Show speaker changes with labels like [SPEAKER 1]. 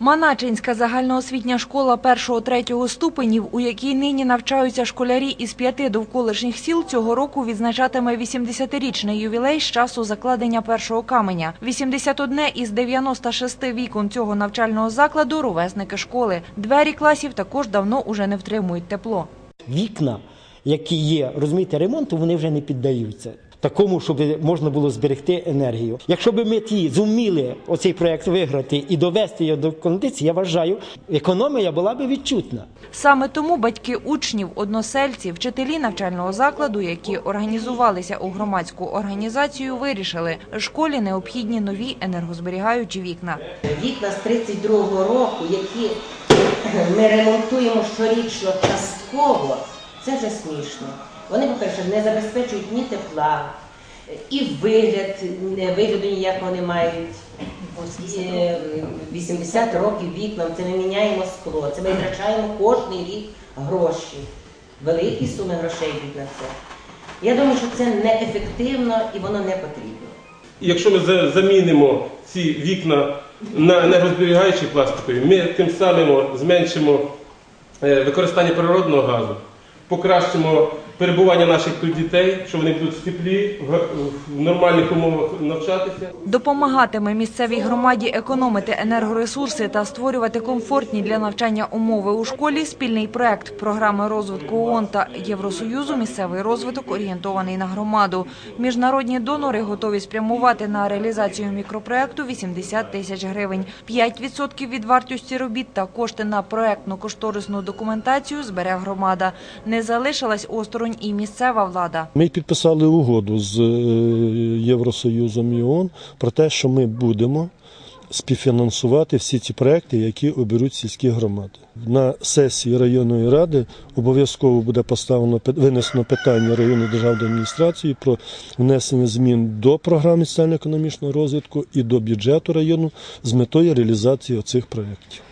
[SPEAKER 1] Маначинська загальноосвітня школа 1-3 ступенів, у якій нині навчаються школярі із п'яти довколишніх сіл, цього року відзначатиме 80-річний ювілей з часу закладення першого каменя. 81 із 96 вікон цього навчального закладу – ровесники школи. Двері класів також давно уже не втримують тепло.
[SPEAKER 2] вікна, які є, розумієте, ремонту, вони вже не піддаються. Такому, щоб можна було зберегти енергію. Якщо б ми ті зуміли оцей проект виграти і довести його до кондиції, я вважаю, економія була б відчутна.
[SPEAKER 1] Саме тому батьки учнів, односельці, вчителі навчального закладу, які організувалися у громадську організацію, вирішили – школі необхідні нові енергозберігаючі вікна.
[SPEAKER 3] Вікна з 32-го року, які ми ремонтуємо щорічно частково, це вже смішно. Вони, по-перше, не забезпечують ні тепла, і вигляд, не- вигляду ніякого не мають. Е, 80 років вікнам, це ми міняємо скло, це ми витрачаємо кожний рік гроші. Великі суми грошей йдуть на це. Я думаю, що це неефективно і воно не потрібно.
[SPEAKER 4] Якщо ми замінимо ці вікна на енергозберігаючі пластикові, ми тим самим зменшимо е, використання природного газу, покращимо перебування наших тут дітей, що вони будуть в теплі, в нормальних умовах навчатися.
[SPEAKER 1] Допомагатиме місцевій громаді економити енергоресурси та створювати комфортні для навчання умови у школі спільний проект програми розвитку ООН та Євросоюзу «Місцевий розвиток орієнтований на громаду». Міжнародні донори готові спрямувати на реалізацію мікропроекту 80 тисяч гривень. 5% від вартості робіт та кошти на проектно-кошторисну документацію збере громада. Не залишилась осторонь і місцева влада.
[SPEAKER 5] Ми підписали угоду з е, Євросоюзом і ООН про те, що ми будемо співфінансувати всі ці проекти, які оберуть сільські громади. На сесії районної ради обов'язково буде поставлено винесено питання районної державної адміністрації про внесення змін до програми соціально-економічного розвитку і до бюджету району з метою реалізації оцих проєктів.